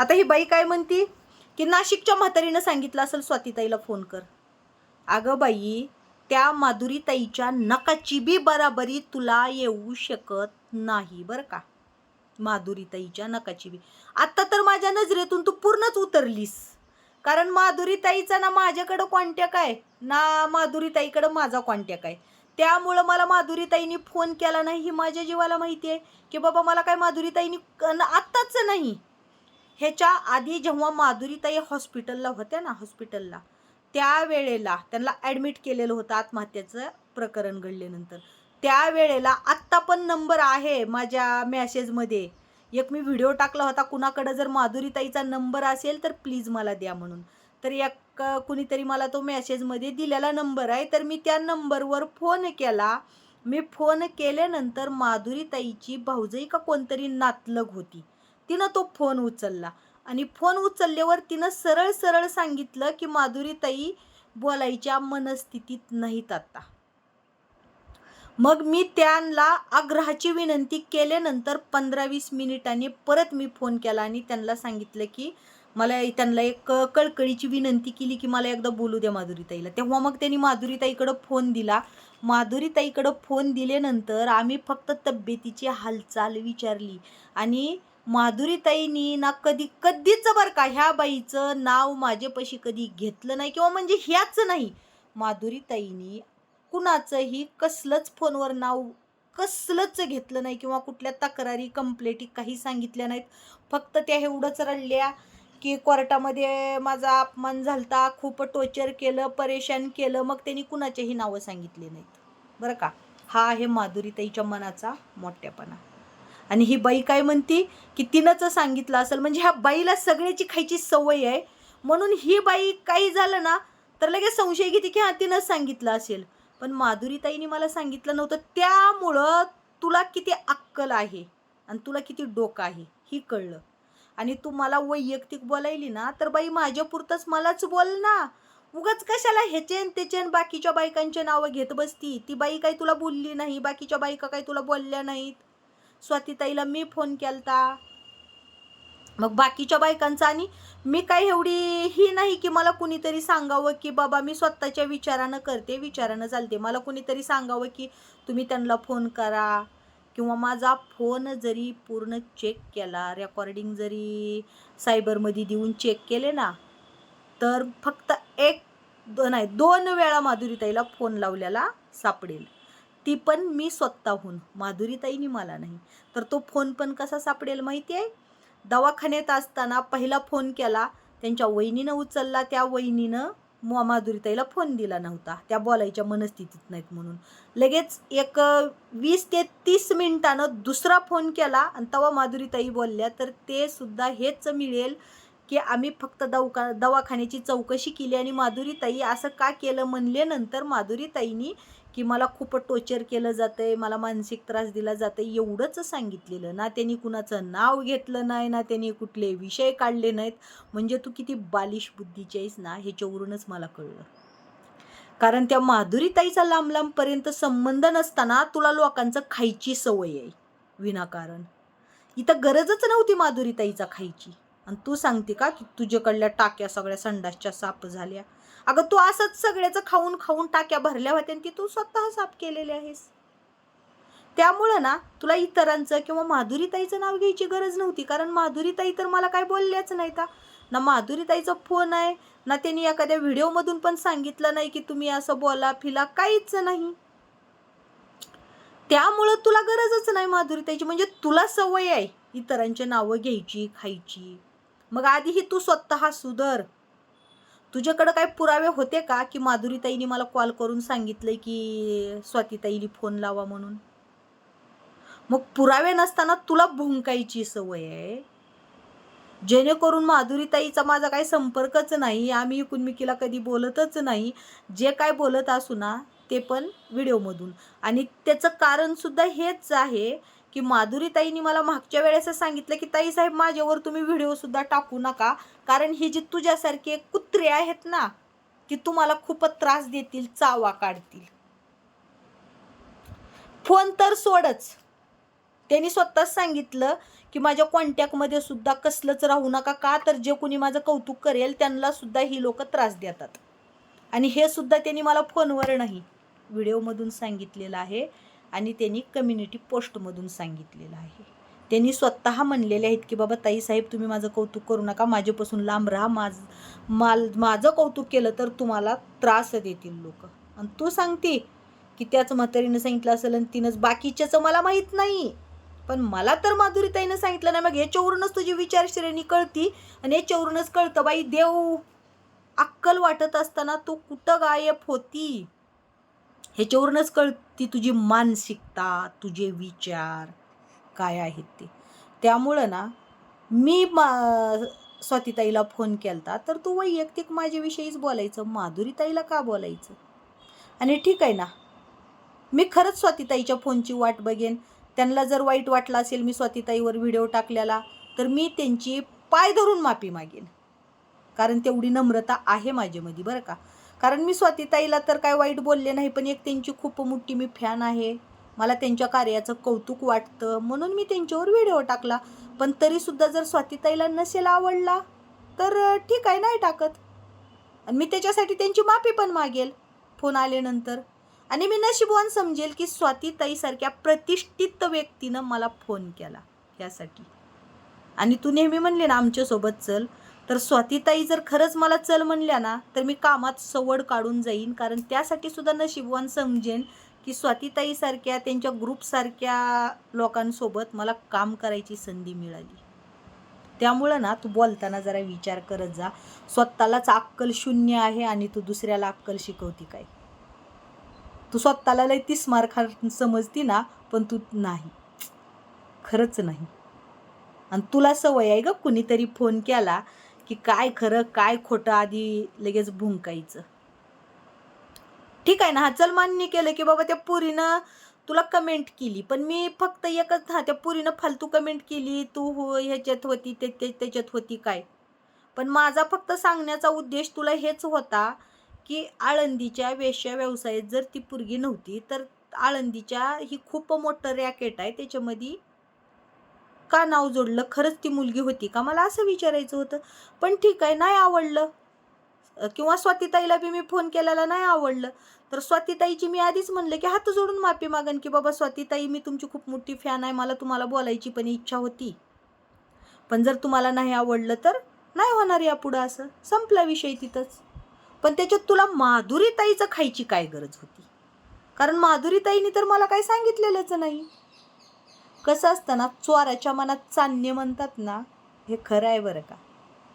आता ही बाई काय म्हणती? की नाशिकच्या म्हातारीनं सांगितलं असेल स्वातीताईला फोन कर. अगं बाई त्या माधुरीताईच्या नकाची बी बराबरी तुला येऊ शकत नाही बरं का. माधुरीताईच्या नकाची बी. आत्ता तर माझ्या नजरेतून तू पूर्णच उतरलीस. कारण माधुरीताईचा ना माझ्याकडं कॉन्टॅक्ट आहे. ना माधुरीताईकडं माझा कॉन्टॅक्ट आहे. त्यामुळं मला माधुरीताईने फोन केला नाही ही माझ्या जीवाला माहिती आहे. की बाबा मला काय माधुरीताईनी क- आत्ताच नाही. ह्याच्या आधी जेव्हा माधुरीताई हॉस्पिटलला होत्या ना हॉस्पिटलला त्यावेळेला त्यांना ॲडमिट केलेलं होतं आत्महत्येचं प्रकरण घडल्यानंतर. त्यावेळेला आत्ता पण नंबर आहे माझ्या मॅसेजमध्ये एक मी व्हिडिओ टाकला होता कुणाकडं जर माधुरीताईचा नंबर असेल तर प्लीज मला द्या म्हणून. तर एक कुणीतरी मला तो मॅसेजमध्ये दिलेला नंबर आहे तर मी त्या नंबरवर फोन केला. मी फोन केल्यानंतर माधुरीताईची भाऊजाई का कोणतरी नातलग होती. तिनं तो फोन उचलला. आणि फोन उचलल्यावर तिनं सरळ सरळ सांगितलं की माधुरीताई बोलायच्या मनस्थितीत नाहीत आता. मग मी त्यांना आग्रहाची विनंती केल्यानंतर पंधरा वीस मिनिटांनी परत मी फोन केला आणि त्यांना सांगितलं की मला त्यांना एक कळकळीची विनंती केली की मला एकदा बोलू द्या माधुरीताईला. तेव्हा मग त्यांनी माधुरीताईकडं फोन दिला. माधुरीताईकडं फोन दिल्यानंतर आम्ही फक्त तब्येतीची हालचाल विचारली आणि माधुरीताईनी ना कधी कधीच बरं का ह्या बाईचं नाव माझ्यापाशी कधी घेतलं नाही किंवा म्हणजे ह्याच नाही. माधुरीताईनी कुणाचंही कसलंच फोनवर नाव कसलंच घेतलं नाही किंवा कुठल्या तक्रारी कंप्लेटी काही सांगितल्या नाहीत. फक्त त्या एवढंच रडल्या की कोर्टामध्ये माझा अपमान झालता खूप टोचर केलं परेशान केलं मग त्यांनी कुणाचेही नावं सांगितले नाहीत. बरं का? हा आहे माधुरीताईच्या मनाचा मोठ्यापणा. आणि ही बाई काय म्हणती? की तिनंच सांगितलं असेल म्हणजे ह्या बाईला सगळ्याची खायची सवय आहे. म्हणून ही बाई काही झालं ना तर लगेच संशय घेते की हा तिनंच सांगितलं असेल. पण माधुरीताईने मला सांगितलं नव्हतं. त्यामुळं तुला किती अक्कल आहे आणि तुला किती डोकं आहे ही कळलं. आणि तू मला वैयक्तिक बोलायली ना तर बाई माझ्यापुरतंच मलाच बोल ना. उगाच कशाला ह्याचेन त्याचेन बाकीच्या बायकांचे नावं घेत बसती? ती बाई काही तुला बोलली नाही बाकीच्या बायका काही तुला बोलल्या नाहीत. स्वातीताईला मी फोन केलता. मग बाकीच्या बायकांचा आणि मी काही एवढी ही नाही की मला कुणीतरी सांगावं की बाबा मी स्वतःच्या विचारानं करते विचारानं चालते. मला कुणीतरी सांगावं की तुम्ही त्यांना फोन करा किंवा माझा फोन जरी पूर्ण चेक केला रेकॉर्डिंग जरी सायबरमध्ये देऊन चेक केले ना तर फक्त एक दो नाही दोन वेळा माधुरीताईला फोन लावलेला सापडेल. ती पण मी स्वतःहून माधुरीताईनी मला नाही. तर तो फोन पण कसा सापडेल माहिती आहे? दवाखान्यात असताना पहिला फोन केला त्यांच्या वहिनीनं उचलला त्या वहिनीनं म- माधुरीताईला फोन दिला नव्हता. त्या बोलायच्या मनस्थितीत नाहीत म्हणून. लगेच एक वीस ते तीस मिनिटानं दुसरा फोन केला आणि तेव्हा माधुरीताई बोलल्या तर ते सुद्धा हेच मिळेल की आम्ही फक्त दवका दवाखान्याची चौकशी केली आणि माधुरीताई असं का केलं म्हणल्यानंतर माधुरीताईनी की मला खूप टोचर केलं जातं आहे मला मानसिक त्रास दिला जातं आहे एवढंच सांगितलेलं. ना त्यांनी कुणाचं नाव घेतलं नाही ना त्यांनी कुठले विषय काढले नाहीत. म्हणजे तू किती बालिश बुद्धीची आहेस ना ह्याच्यावरूनच मला कळलं. कारण त्या माधुरीताईचा लांब लांबपर्यंत संबंध नसताना तुला लोकांचं खायची सवय आहे विनाकारण. इथं गरजच नव्हती माधुरीताईचा खायची. आणि तू सांगते का की तुझ्याकडल्या टाक्या सगळ्या संडासच्या साप झाल्या? अगं तू असंच सगळ्याचं खाऊन खाऊन टाक्या भरल्या होत्या आणि ती तू स्वतः साफ केलेली आहेस. त्यामुळं ना तुला इतरांचं किंवा माधुरीताईचं नाव घ्यायची गरज नव्हती कारण माधुरीताई तर मला काय बोलल्याच नाही का ना माधुरीताईचा फोन आहे ना त्यांनी एखाद्या व्हिडिओमधून पण सांगितलं नाही की तुम्ही असं बोला फिला काहीच नाही. त्यामुळं तुला गरजच नाही माधुरीताईची म्हणजे तुला सवय आहे इतरांची नावं घ्यायची खायची. मग आधीही तू स्वतः सुधर. तुझ्याकडं काय पुरावे होते का? की माधुरीताईने मला कॉल करून सांगितलंय की स्वातीताईने फोन लावा म्हणून? मग पुरावे नसताना तुला भुंकायची सवय आहे? जेणेकरून माधुरीताईचा माझा काही संपर्कच नाही आम्ही एकूणमेकीला कधी बोलतच नाही. जे काय बोलत असू ना ते पण व्हिडिओमधून आणि त्याचं कारण सुद्धा हेच आहे की माधुरीताईंनी मला मागच्या वेळेस सांगितलं की ताई साहेब माझ्यावर तुम्ही व्हिडिओ सुद्धा टाकू नका कारण ही जी तुझ्यासारखी कुत्रे आहेत ना ती तुम्हाला खूपच त्रास देतील चावा काढतील. फोन तर सोडच. त्यांनी स्वतःच सांगितलं की माझ्या कॉन्टॅक्टमध्ये सुद्धा कसलंच राहू नका का तर जे कोणी माझं कौतुक करेल त्यांना सुद्धा ही लोक त्रास देतात. आणि हे सुद्धा त्यांनी मला फोनवर नाही व्हिडिओमधून सांगितलेलं आहे. आणि त्यांनी कम्युनिटी पोस्टमधून सांगितलेलं आहे. त्यांनी स्वतः म्हणलेले आहेत की बाबा ताईसाहेब तुम्ही माझं कौतुक करू नका. माझ्यापासून लांब राहा. माझ माल माझं कौतुक केलं तर तुम्हाला त्रास देतील लोक. आणि तू सांगते की त्याच म्हातारीनं सांगितलं असेल आणि तिनंच बाकीच्याचं मला माहीत नाही. पण मला तर माधुरीताईनं सांगितलं नाही. मग याच्यावरूनच तुझी विचारश्रेणी कळती आणि याच्यावरूनच कळतं. बाई देव अक्कल वाटत असताना तू कुठं गायब होती? ह्याच्यावरूनच कळती तुझी मानसिकता तुझे विचार काय आहेत ते. त्यामुळं ना मी मा स्वातीताईला फोन केलता तर तू वैयक्तिक माझ्याविषयीच बोलायचं माधुरीताईला का बोलायचं? आणि ठीक आहे ना मी खरंच स्वातीताईच्या फोनची वाट बघेन. त्यांना जर वाईट वाटलं असेल मी स्वातीताईवर व्हिडिओ टाकलेला तर मी त्यांची पाय धरून माफी मागेन. कारण तेवढी नम्रता आहे माझ्यामध्ये बरं का? कारण मी स्वातीताईला तर काय वाईट बोलले नाही पण एक त्यांची खूप मोठी मी फॅन आहे. मला त्यांच्या कार्याचं कौतुक वाटतं. म्हणून मी त्यांच्यावर व्हिडिओ टाकला. पण तरीसुद्धा जर स्वातीताईला नसेल आवडला तर ठीक आहे नाही टाकत. आणि मी त्याच्यासाठी त्यांची माफी पण मागेल फोन आल्यानंतर. आणि मी नशिबवान समजेल की स्वातीताईसारख्या प्रतिष्ठित व्यक्तीनं मला फोन केला यासाठी. आणि तू नेहमी म्हणले ना आमच्यासोबत चल. तर स्वातीताई जर खरंच मला चल म्हणल्या ना तर मी कामात सवड काढून जाईन. कारण त्यासाठी सुद्धा नशीबवान समजेन की स्वातीताईसारख्या त्यांच्या ग्रुपसारख्या लोकांसोबत मला काम करायची संधी मिळाली. त्यामुळं ना तू बोलताना जरा विचार करत जा. स्वतःलाच अक्कल शून्य आहे आणि तू दुसऱ्याला अक्कल शिकवती काय? तू स्वतःला लय तीस मारखा समजती ना पण तू नाही. खरंच नाही. आणि तुला सवय आहे ग कुणीतरी फोन केला की काय खरं काय खोटं आधी लगेच भुंकायचं. ठीक आहे ना? हा चल मान्य केलं की बाबा त्या पुरीनं तुला कमेंट केली. पण मी फक्त एकच हा त्या पुरीनं फालतू कमेंट केली. तू हो ह्याच्यात होती ते ते- त्याच्यात होती काय? पण माझा फक्त सांगण्याचा उद्देश तुला हेच होता की आळंदीच्या वेश्या व्यवसायात जर ती पुरगी नव्हती तर आळंदीच्या ही खूप मोठं रॅकेट आहे. त्याच्यामध्ये का नाव जोडलं? खरंच ती मुलगी होती का? मला असं विचारायचं होतं. पण ठीक आहे नाही आवडलं. किंवा स्वातीताईला बी मी फोन केलेला नाही आवडलं. तर स्वातीताईची मी आधीच म्हणलं की हात जोडून माफी मागन की बाबा स्वातीताई मी तुमची खूप मोठी फॅन आहे. मला तुम्हाला बोलायची पण इच्छा होती. पण जर तुम्हाला नाही आवडलं तर नाही होणार यापुढं असं. संपला विषय तिथंच. पण त्याच्यात तुला माधुरीताईचं खायची काय गरज होती? कारण माधुरीताईने तर मला काही सांगितलेलंच नाही. कसं असतं ना चोराच्या मनात चांदणे म्हणतात ना हे खरं आहे बरं का?